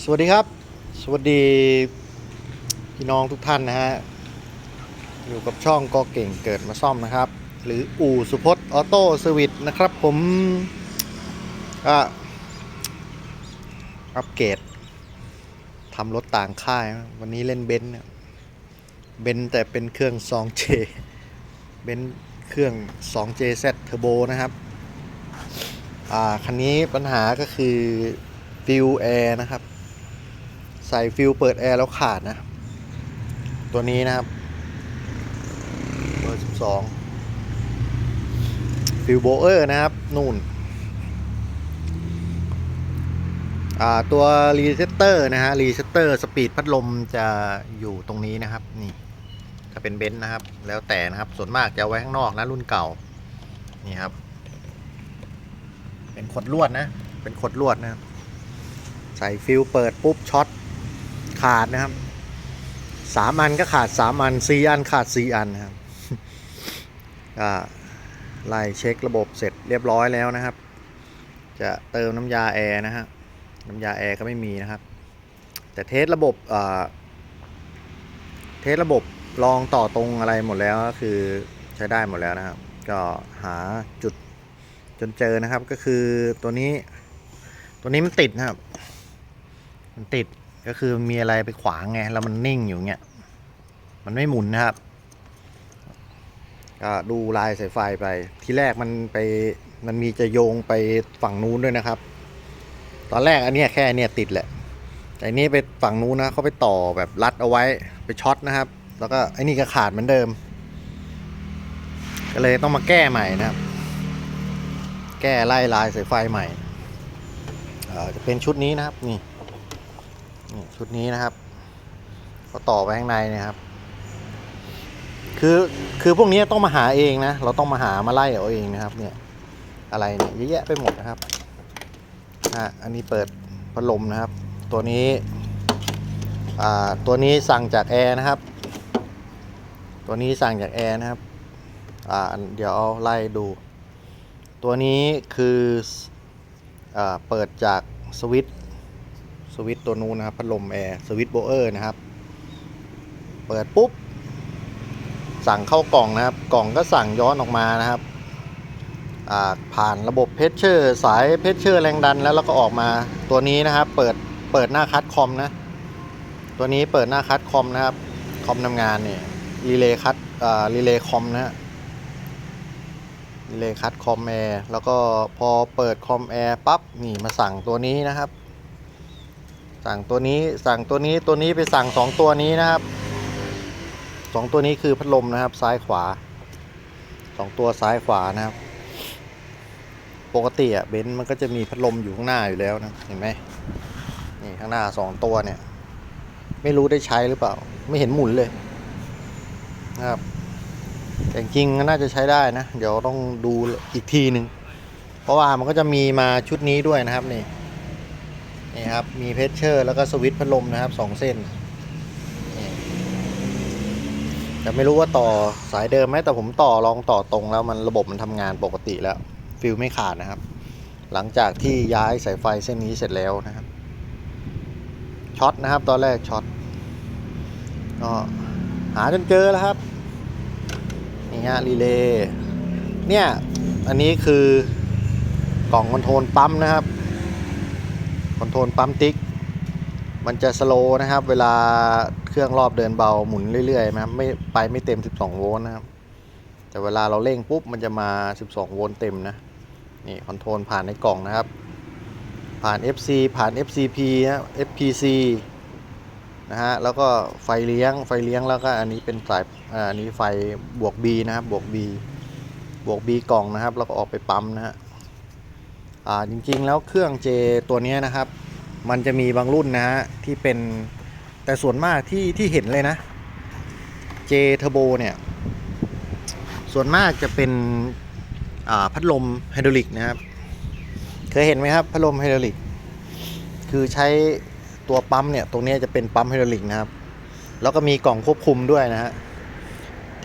สวัสดีครับ สวัสดีพี่น้องทุกท่านนะฮะ อยู่กับช่องก็เก่งเกิดมาซ่อมนะครับ หรืออู่สุพจน์ออโต้เซอร์วิสนะครับผมก็อัปเกรดทำรถต่างค่าย วันนี้เล่นเบนซ์เบนซ์แต่เป็นเครื่อง 2J เบนซ์เครื่อง 2JZ Turbo นะครับ อ่า คันนี้ปัญหาก็คือฟิลแอร์นะครับ ใส่ฟิลเปิดแอร์แล้วขาดนะ ตัวนี้นะครับเบอร์12ฟิลโบเออร์นะครับนู่นอ่าตัวรีเซตเตอร์นะฮะรีเซตเตอร์สปีดพัดลมจะอยู่ตรงนี้นะครับนี่ถ้าเป็นเบนซ์นะครับ แล้วแต่นะครับส่วนมากจะไว้ข้างนอกนะรุ่นเก่านี่ครับ เป็นขดลวดนะ เป็นขดลวดนะ ใส่ฟิลเปิดปุ๊บช็อต ขาดนะครับสามอันก็ขาดสามอันสี่อันขาดสี่อันนะครับก็ไล่เช็คระบบเสร็จเรียบร้อยแล้วนะครับ จะเติมน้ำยาแอร์นะฮะน้ำยาแอร์ก็ไม่มีนะครับ แต่เทสระบบอ่าเทสระบบลองต่อตรงอะไรหมดแล้วก็คือใช้ได้หมดแล้วนะครับ ก็หาจุดจนเจอนะครับก็คือตัวนี้ ตัวนี้มันติดนะครับ มันติด ก็คือมีอะไรไปขวางไงแล้วมันนิ่งอยู่เงี้ยมันไม่หมุนนะครับ ก็ดูลายสายไฟไป ทีแรกมันไปมันมีจะโยงไปฝั่งนู้นด้วยนะครับ ตอนแรกอันเนี้ยแค่เนี่ยติดแหละ แต่อันนี้ไปฝั่งนู้นนะเขาไปต่อแบบรัดเอาไว้ไปช็อตนะครับ แล้วก็ไอ้นี่ก็ขาดเหมือนเดิม ก็เลยต้องมาแก้ใหม่นะครับ แก้ไล่ลายสายไฟใหม่เออจะเป็นชุดนี้นะครับนี่ นี่ชุดนี้นะครับ ก็ต่อไปข้างในเนะครับ คือคือพวกนี้ต้องมาหาเองนะ เราต้องมาหามาไล่เอาเองนะครับ เนี่ย อะไรเนี่ยเยอะแยะไปหมดนะครับอะอันนี้เปิดพัดลมนะครับ ตัวนี้อ่าตัวนี้สั่งจากแอร์นะครับ ตัวนี้สั่งจากแอร์นะครับอ่าเดี๋ยวเอาไล่ดู ตัวนี้คืออ่าเปิดจากสวิตช์ สวิตตัวนู้นนะครับพัดลมแอร์สวิตโบเออร์นะครับ เปิดปุ๊บ สั่งเข้ากล่องนะครับ กล่องก็สั่งย้อนออกมานะครับผ่านระบบเพชเชอร์สายเพชเชอร์แรงดันแล้วแล้วก็ออกมาตัวนี้นะครับ เปิดเปิดหน้าคัดคอมนะ ตัวนี้เปิดหน้าคัดคอมนะครับ คอมทำงานเนี่ยรีเลย์คัดรีเลย์คอมนะฮะรีเลย์คัดคอมแอร์แล้วก็พอเปิดคอมแอร์ปั๊บนี่มาสั่งตัวนี้นะครับ สั่งตัวนี้สั่งตัวนี้ตัวนี้ไปสั่งสองตัวนี้นะครับสองตัวนี้คือพัดลมนะครับ ซ้ายขวาสองตัวซ้ายขวานะครับ ปกติอะเบนซ์มันก็จะมีพัดลมอยู่ข้างหน้าอยู่แล้วนะเห็นไหมนี่ข้างหน้าสองตัวเนี่ย ไม่รู้ได้ใช้หรือเปล่า ไม่เห็นหมุนเลยนะครับ แต่จริงก็น่าจะใช้ได้นะ เดี๋ยวต้องดูอีกทีหนึ่งเพราะว่ามันก็จะมีมาชุดนี้ด้วยนะครับนี่ นี่ครับ มีเพชเชอร์ แล้วก็สวิตช์พัดลมนะครับสองเส้นแต่ไม่รู้ว่าต่อสายเดิมไหมแต่ผมต่อลองต่อตรงแล้วมันระบบมันทำงานปกติแล้ว ฟิลไม่ขาดนะครับ หลังจากที่ย้ายสายไฟเส้นนี้เสร็จแล้วนะครับช็อตนะครับ ตอนแรกช็อตก็หาจนเจอแล้วครับนี่ฮะรีเลย์เนี่ย อันนี้คือกล่องคอนโทรลปั๊มนะครับ อนโทรลปั๊มติ๊ก มันจะสโลนะครับ เวลาเครื่องรอบเดินเบาหมุนเรื่อยๆนะครับไม่ไปไม่เต็ม 12 โวลต์นะครับ แต่เวลาเราเร่งปุ๊บมันจะมา 12 โวลต์เต็มนะ นี่คอนโทรลผ่านในกล่องนะครับ ผ่าน FC ผ่าน FCP นะ FPC นะฮะ แล้วก็ไฟเลี้ยง ไฟเลี้ยงแล้วก็อันนี้เป็นสายอันนี้ไฟบวก B นะครับ บวก B บวก B กล่องนะครับ แล้วก็ออกไปปั๊มนะฮะ อ่าจริงๆ แล้วเครื่อง J ตัวนี้นะครับ มันจะมีบางรุ่นนะฮะที่เป็นแต่ส่วนมากที่ที่เห็นเลยนะ J Turbo เนี่ยส่วนมากจะเป็นพัดลมไฮดรอลิกนะครับ เคยเห็นไหมครับพัดลมไฮดรอลิก คือใช้ตัวปั๊มเนี่ย ตรงนี้จะเป็นปั๊มไฮดรอลิกนะครับ แล้วก็มีกล่องควบคุมด้วยนะฮะ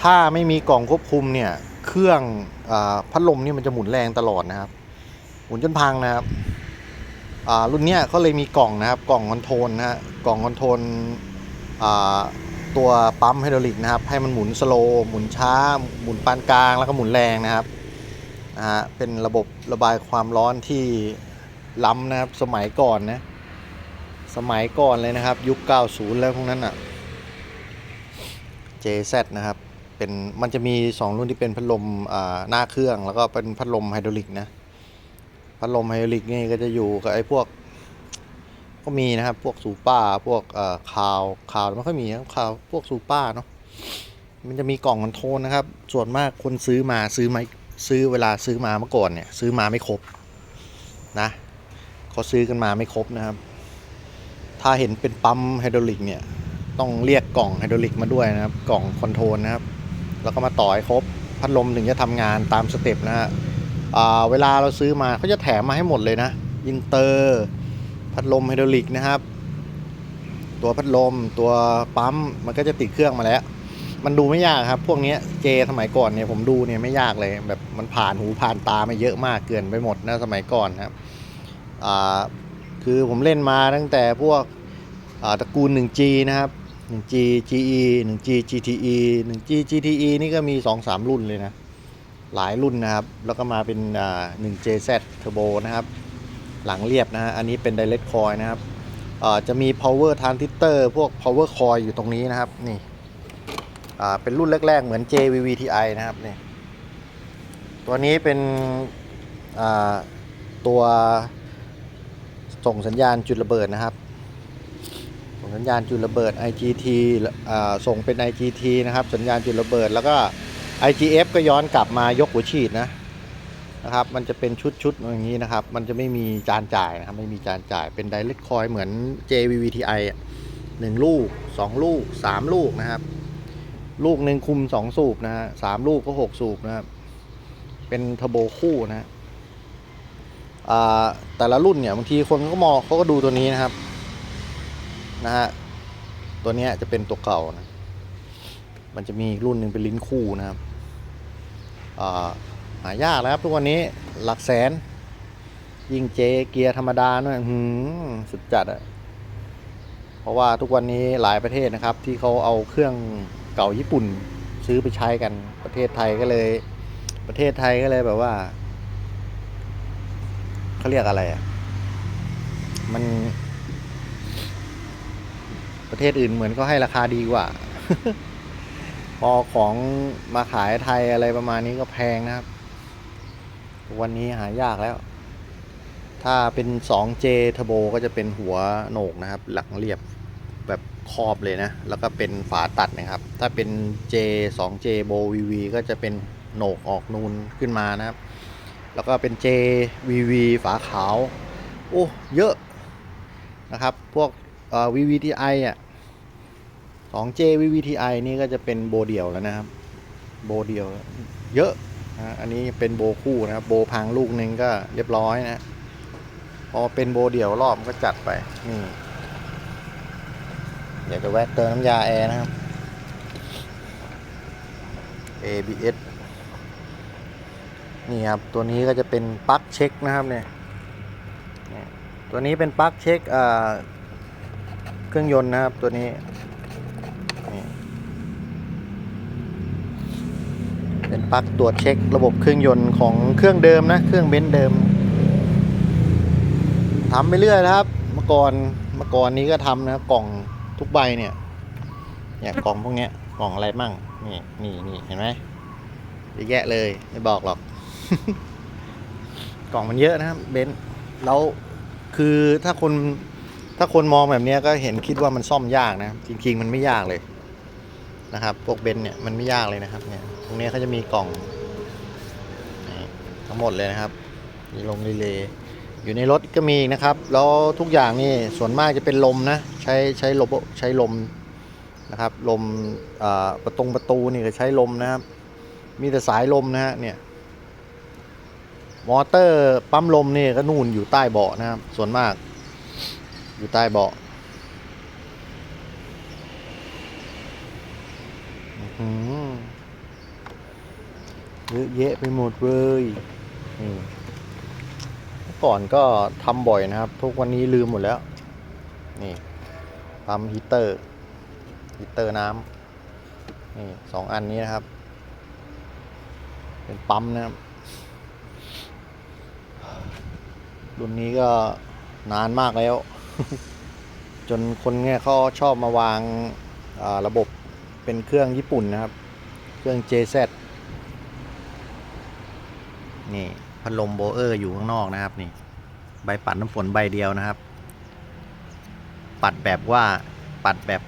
ถ้าไม่มีกล่องควบคุมเนี่ย เครื่องอพัดลมนี่มันจะหมุนแรงตลอดนะครับ หมุนจนพังนะครับอ่ารุ่นเนี้ยเขาเลยมีกล่องนะครับ กล่องคอนโทรลนะฮะกล่องคอนโทรลอ่าตัวปั๊มไฮดรอลิกนะครับ ให้มันหมุนสโลว์หมุนช้า หมุนปานกลางแล้วก็หมุนแรงนะครับนะฮะเป็นระบบระบายความร้อนที่ล้ำนะครับ สมัยก่อนนะสมัยก่อนเลยนะครับ ยุค 90 แล้วพวกนั้นอะ่ะ JZ นะครับเป็นมันจะมี 2 รุ่นที่เป็นพัดลมหน้าเครื่อง แล้วก็เป็นพัดลมไฮดรอลิกนะ พัดลมไฮดรอลิกนี่ก็จะอยู่กับไอ้พวก ก็มีนะครับ พวกซูปอร์พวกเอ่อคาวคาวไม่ค่อยมีนะคาวพวกซูปอร์เนาะมันจะมีกล่องคอนโทรลนะครับ ส่วนมากคนซื้อมาซื้อมาซื้อเวลาซื้อมาเมื่อก่อนเนี่ยซื้อมาไม่ครบนะเขาซื้อกันมาไม่ครบนะครับ ถ้าเห็นเป็นปั๊มไฮดรอลิกเนี่ยต้องเรียกกล่องไฮดรอลิกมาด้วยนะครับ กล่องคอนโทรลนะครับ แล้วก็มาต่อให้ครบ พัดลมถึงจะทำงานตามสเต็ปนะฮะ เวลาเราซื้อมาเขาจะแถมมาให้หมดเลยนะอินเตอร์พัดลมไฮดรอลิกนะครับ ตัวพัดลมตัวปั๊มมันก็จะติดเครื่องมาแล้ว มันดูไม่ยากครับ พวกนี้เจสมัยก่อนเนี่ยผมดูเนี่ยไม่ยากเลยแบบมันผ่านหูผ่านตามาเยอะมากเกินไปหมดนะสมัยก่อนครับคือผมเล่นมาตั้งแต่พวกตระกูล 1G นะครับ 1G GE 1G GTE 1G GTE นี่ก็มี 2-3 รุ่นเลยนะ หลายรุ่นนะครับ แล้วก็มาเป็นอ่า 1JZ Turbo นะครับ หลังเรียบนะฮะ อันนี้เป็น direct coil นะครับจะมี power transistor พวก power coil อยู่ตรงนี้นะครับ นี่เป็นรุ่นแรก ๆ เหมือน JVVTi นะครับนี่ตัวนี้เป็นตัวส่งสัญญาณจุดระเบิดนะครับ ส่งสัญญาณจุดระเบิด IGT ส่งเป็น IGT นะครับ สัญญาณจุดระเบิดแล้วก็ IGF ก็ย้อนกลับมายกหัวฉีดนะนะครับ มันจะเป็นชุดๆอย่างนี้นะครับ มันจะไม่มีจานจ่ายนะครับ ไม่มีจานจ่าย เป็น direct coil เหมือน JVVTi อะหนึ่งลูกสองลูกสามลูกนะครับ ลูกหนึ่งคุมสองสูบนะฮะสามลูกก็หกสูบนะครับ เป็นเทอร์โบคู่นะแต่ละรุ่นเนี่ยบางทีคนก็มองเขาก็ดูตัวนี้นะครับนะฮะตัวนี้จะเป็นตัวเก่านะ มันจะมีรุ่นหนึ่งเป็นลิ้นคู่นะครับ หายากแล้วครับทุกวันนี้หลักแสน ยิงเจเกียร์ธรรมดาด้วยหืมสุดจัดอะเพราะว่าทุกวันนี้หลายประเทศนะครับ ที่เขาเอาเครื่องเก่าญี่ปุ่นซื้อไปใช้กันประเทศไทยก็เลย ประเทศไทยก็เลยแบบว่าเขาเรียกอะไรอะมัน ประเทศอื่นเหมือนก็ให้ราคาดีกว่า พอของมาขายไทยอะไรประมาณนี้ก็แพงนะครับ วันนี้หายากแล้ว ถ้าเป็น 2J Turbo ก็จะเป็นหัวโหนกนะครับ หลังเรียบแบบครอบเลยนะ แล้วก็เป็นฝาตัดนะครับ ถ้าเป็น J 2J b o VV ก็จะเป็นโหนกออกนูนขึ้นมานะครับ แล้วก็เป็น J VV ฝาขาว โอ้ เยอะนะครับ พวกเอ่อ ขอะ 2J VVTi นี่ก็จะเป็นโบเดี่ยวแล้วนะครับ โบเดี่ยวเยอะนะอันนี้เป็นโบคู่นะครับ โบพังลูกหนึ่งก็เรียบร้อยนะ พอเป็นโบเดี่ยวรอบก็จัดไปนี่อยากจะแวะเติมน้ำยาแอร์นะครับ ABS นี่ครับ ตัวนี้ก็จะเป็นปลั๊กเช็คนะครับเนี่ย ตัวนี้เป็นปลั๊กเช็คเครื่องยนต์นะครับตัวนี้ ปลั๊กตรวจเช็คระบบเครื่องยนต์ของเครื่องเดิมนะ เครื่องเบนซ์เดิมทำไปเรื่อยนะครับ เมื่อก่อนเมื่อก่อนนี้ก็ทำนะกล่องทุกใบเนี่ยเนี่ยกล่องพวกเนี้ยกล่องอะไรมั่งนี่นี่นี่เห็นไหมเยอะแยะเลยไม่บอกหรอก กล่องมันเยอะนะครับเบนซ์แล้วคือถ้าคนถ้าคนมองแบบนี้ก็เห็นคิดว่ามันซ่อมยากนะ จริง ๆ มันไม่ยากเลย นะครับ พวกเบนเนี่ยมันไม่ยากเลยนะครับเนี่ยตรงนี้เขาจะมีกล่องทั้งหมดเลยนะครับมีลงรีเลย์อยู่ในรถก็มีนะครับ แล้วทุกอย่างนี่ส่วนมากจะเป็นลมนะ ใช้ใช้ลมใช้ลมนะครับ ลมประตงประตูนี่ก็ใช้ลมนะครับ มีแต่สายลมนะฮะเนี่ยมอเตอร์ปั๊มลมนี่ก็นู่นอยู่ใต้เบาะนะครับ ส่วนมากอยู่ใต้เบาะอื้อหือ เยอะแยะไปหมดเลยนี่อก่อนก็ทำบ่อยนะครับ ทุกวันนี้ลืมหมดแล้ว นี่ปั๊มฮีตเตอร์ฮีตเตอร์น้ำนี่สองอันนี้นะครับ เป็นปั๊มนะครับ รุ่นนี้ก็นานมากแล้ว จนคนเนี่ยเขาชอบมาวางอ่าระบบ เป็นเครื่องญี่ปุ่นนะครับ เครื่อง JZ นี่พัดลมโบเออร์อยู่ข้างนอกนะครับนี่ ใบปัดน้ำฝนใบเดียวนะครับ ปัดแบบว่าปัดแบบ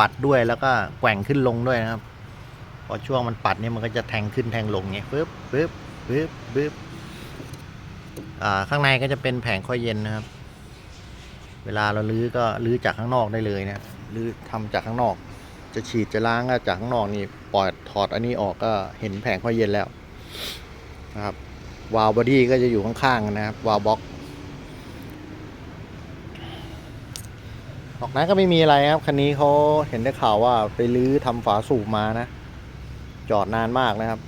ปัดด้วยแล้วก็แกว่งขึ้นลงด้วยนะครับ พอช่วงมันปัดเนี่ยมันก็จะแทงขึ้นแทงลงเงี้ยปึ๊บปึ๊บปึ๊บปึ๊บอ่าข้างในก็จะเป็นแผงข้อยเย็นนะครับ เวลาเราลื้อก็ลื้อจากข้างนอกได้เลยนะลื้อทำจากข้างนอก จะฉีดจะล้างก็จากข้างนอกนี่ปล่อยถอดอันนี้ออกก็เห็นแผงข้อยเย็นแล้วนะครับวาล์วบอดี้ก็จะอยู่ข้างๆนนะครับวาล์วบ็อกนอกนั้นก็ไม่มีอะไรครับคันนี้เขาเห็นได้ข่าวว่าไปลื้อทำฝาสูบมานะ จอดนานมากนะครับ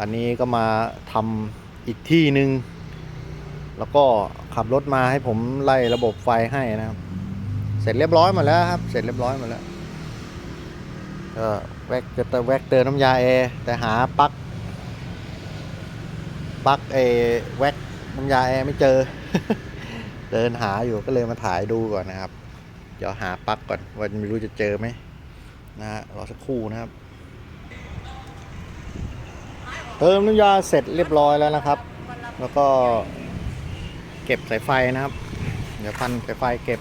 อันนี้ก็มาทำอีกที่หนึ่งแล้วก็ขับรถมาให้ผมไล่ระบบไฟให้นะครับ เสร็จเรียบร้อยหมดแล้วครับ เสร็จเรียบร้อยหมดแล้ว ก็แวกจะเติมแวกเติมน้ำยาแอร์แต่หาปลั๊กปลั๊กเอแว็กน้ำยาแอร์ไม่เจอ เดินหาอยู่ก็เลยมาถ่ายดูก่อนนะครับ เดี๋ยวหาปลั๊กก่อนว่าไม่รู้จะเจอไหมนะฮะรอสักครู่นะครับ เติมน้ำยาเสร็จเรียบร้อยแล้วนะครับ แล้วก็เก็บสายไฟนะครับ เดี๋ยวพันสายไฟเก็บ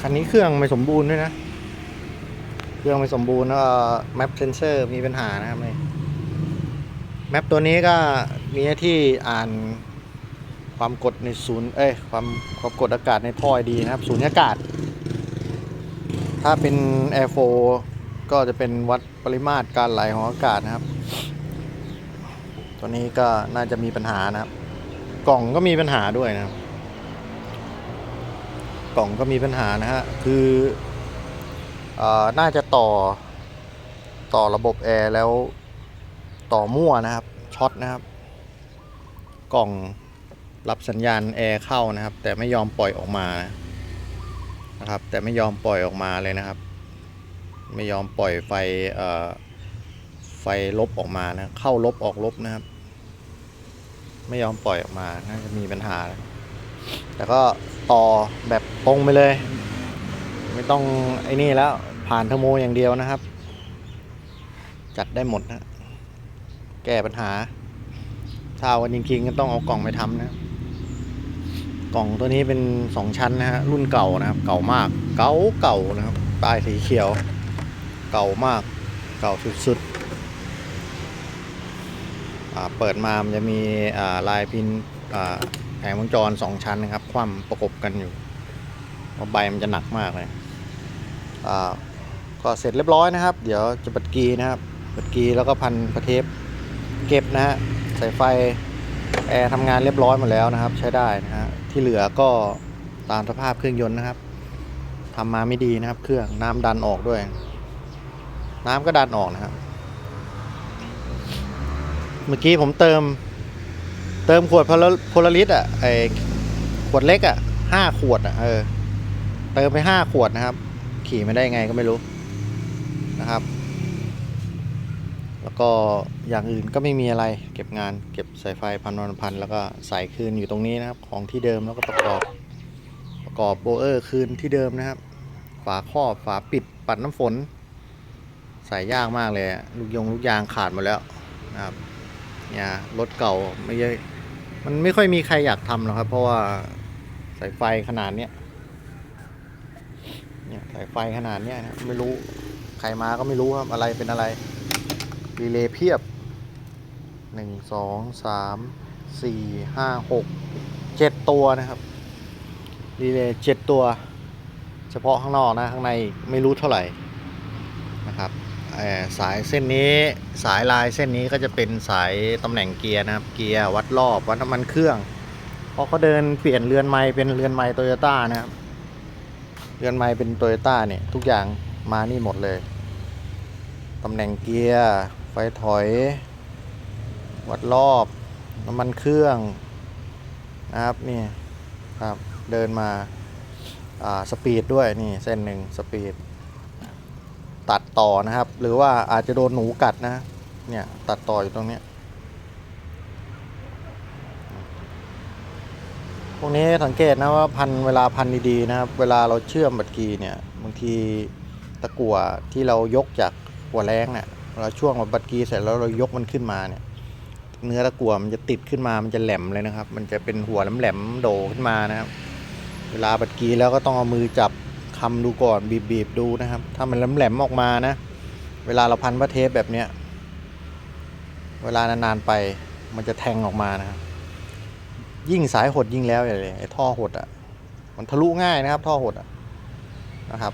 คันนี้เครื่องไม่สมบูรณ์ด้วยนะ เครื่องไม่สมบูรณ์แล้วแมปเซนเซอร์มีปัญหานะครับนี่แมปตัวนี้ก็มีหน้าที่อ่านความกดในศูนย์เอ้ยความความกดอากาศในท่อดีนะครับศูนย์อากาศ ถ้าเป็น Air 4ก็จะเป็นวัดปริมาตรการไหลของอากาศนะครับ ตัวนี้ก็น่าจะมีปัญหานะครับ กล่องก็มีปัญหาด้วยนะครับ กล่องก็มีปัญหานะฮะคือเออ น่าจะต่อต่อระบบแอร์แล้วต่อมั่วนะครับช็อตนะครับ กล่องรับสัญญาณแอร์เข้านะครับ แต่ไม่ยอมปล่อยออกมานะครับ แต่ไม่ยอมปล่อยออกมาเลยนะครับ ไม่ยอมปล่อยไฟไฟลบออกมานะเข้าลบออกลบนะครับ ไม่ยอมปล่อยออกมาน่าจะมีปัญหา แต่ก็ต่อแบบตรงไปเลย ไม่ต้องไอ้นี่แล้วผ่านเทอร์โมอย่างเดียวนะครับ จัดได้หมดนะ แก้ปัญหา ถ้าวันจริงๆก็ต้องเอากล่องไปทำนะ กล่องตัวนี้เป็นสองชั้นนะฮะรุ่นเก่านะครับ เก่ามาก เก่าเก่านะครับป้ายสีเขียว เก่ามาก เก่าสุดๆเปิดมามันจะมีลายพินแผงวงจรสองชั้นนะครับ คว่ำประกบกันอยู่เพราะใบมันจะหนักมากเลย ก็เสร็จเรียบร้อยนะครับ เดี๋ยวจะบัดกีนะครับบัดกีแล้วก็พันประเทปเก็บนะฮะสายไฟแอร์ทำงานเรียบร้อยหมดแล้วนะครับ ใช้ได้นะฮะที่เหลือก็ตามสภาพเครื่องยนต์นะครับทำมาไม่ดีนะครับ เครื่องน้ำดันออกด้วย น้ำก็ดันออกนะครับ เมื่อกี้ผมเติม เติมขวดพลพลลิตรอะไอขวดเล็กอะห้าขวดอะเออเติมไปห้าขวดนะครับ ขี่ไม่ได้ไงก็ไม่รู้นะครับ แล้วก็อย่างอื่นก็ไม่มีอะไรเก็บงานเก็บสายไฟพันวันพัน แล้วก็ใส่คืนอยู่ตรงนี้นะครับ ของที่เดิมแล้วก็ประกอบประกอบโบเออร์คืนที่เดิมนะครับ ฝาครอบฝาปิดปัดน้ำฝน ใส่ยากมากเลยลูกยงลูกยางขาดหมดแล้วนะครับเนี่ยรถเก่าไม่ใช่มันไม่ค่อยมีใครอยากทำหรอกครับ เพราะว่าสายไฟขนาดเนี้ย สายไฟขนาดเนี้ยนะไม่รู้ใครมาก็ไม่รู้ครับอะไรเป็นอะไรรีเลย์เพียบหนึ่งสองสามสี่ห้าหกเจ็ดตัวนะครับรีเลย์เจ็ดตัว เฉพาะข้างนอกนะข้างในไม่รู้เท่าไหร่นะครับสายเส้นนี้สายลายเส้นนี้ก็จะเป็นสายตำแหน่งเกียร์นะครับ เกียร์วัดรอบวัดน้ำมันเครื่องเพราะเขาเดินเปลี่ยนเรือนไม้เป็นเรือนไม้โตโยต้านะครับ เรือนไม้เป็นโตโยต้าเนี่ย ทุกอย่างมานี่หมดเลย ตำแหน่งเกียร์ ไฟถอย วัดรอบ น้ำมันเครื่อง นะครับนี่ครับ เดินมา อ่า สปีดด้วยนี่เส้นหนึ่งสปีด ตัดต่อนะครับ หรือว่าอาจจะโดนหนูกัดนะ เนี่ย ตัดต่ออยู่ตรงนี้ พวกนี้สังเกตนะว่าพันเวลาพันดีๆนะครับ เวลาเราเชื่อมบัตรกีเนี่ยบางทีตะกั่วที่เรายกจากหัวแรงเนี่ยเราช่วงบัตรกีเสร็จแล้วเรายกมันขึ้นมาเนี่ย เนื้อตะกั่วมันจะติดขึ้นมามันจะแหลมเลยนะครับ มันจะเป็นหัวแหลมๆโดขึ้นมานะครับ เวลาบัดกีแล้วก็ต้องเอามือจับคำดูก่อนบีบๆดูนะครับ ถ้ามันแหลมๆออกมานะ เวลาเราพันพระเทปแบบเนี้ยเวลานานๆไปมันจะแทงออกมานะครับ ยิ่งสายหดยิ่งแล้วอย่างเลยไอ้ท่อหดอะ มันทะลุง่ายนะครับ ท่อหดอะนะครับ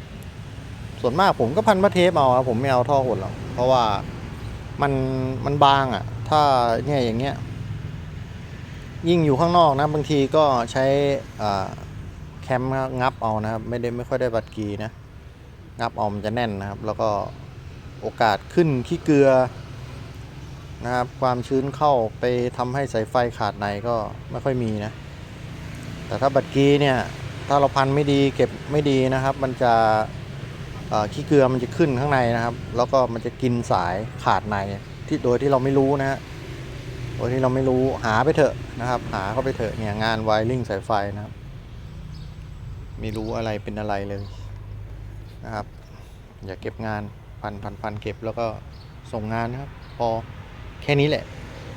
ส่วนมากผมก็พันพระเทปเอาครับผมไม่เอาท่อหดหรอกเพราะว่ามันมันบางอะ ถ้าเนี่ยอย่างเงี้ย ยิ่งอยู่ข้างนอกนะบางทีก็ใช้อ่าแคมงับเอานะครับ ไม่ได้ไม่ค่อยได้บัตรกีนะงับเอามันจะแน่นนะครับ แล้วก็โอกาสขึ้นขี้เกลือ นะครับ ความชื้นเข้าไปทำให้สายไฟขาดในก็ไม่ค่อยมีนะ แต่ถ้าบัตรกีเนี่ย ถ้าเราพันไม่ดีเก็บไม่ดีนะครับ มันจะขี้เกลือมันจะขึ้นข้างในนะครับ แล้วก็มันจะกินสายขาดในที่โดยที่เราไม่รู้นะฮะโดยที่เราไม่รู้หาไปเถอะนะครับ หาเข้าไปเถอะเนี่ยงานไวริ่งสายไฟนะครับไม่รู้อะไรเป็นอะไรเลยนะครับ อย่าเก็บงานพันพันพันเก็บแล้วก็ส่งงานนะครับ พอ แค่นี้แหละ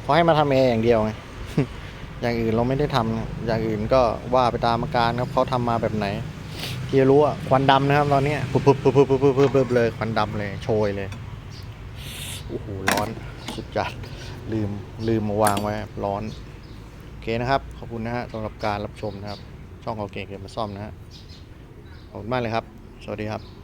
เขาให้มาทำแอร์อย่างเดียวไง อย่างอื่นเราไม่ได้ทำนะอย่างอื่นก็ว่าไปตามอาการครับเขาทำมาแบบไหน ที่รู้อะควันดำนะครับ ตอนนี้ปุ๊บปุ๊บปุ๊บปุ๊บปุ๊บปุ๊บปุ๊บเลยควันดำเลยโชยเลยโอ้โหร้อนสุดจัดลืมลืมมาวางไว้ร้อนโอเคนะครับขอบคุณนะฮะสำหรับการรับชมนะครับ ช่องของเก่งเกมมาซ่อมนะฮะขอบคุณมากเลยครับ สวัสดีครับ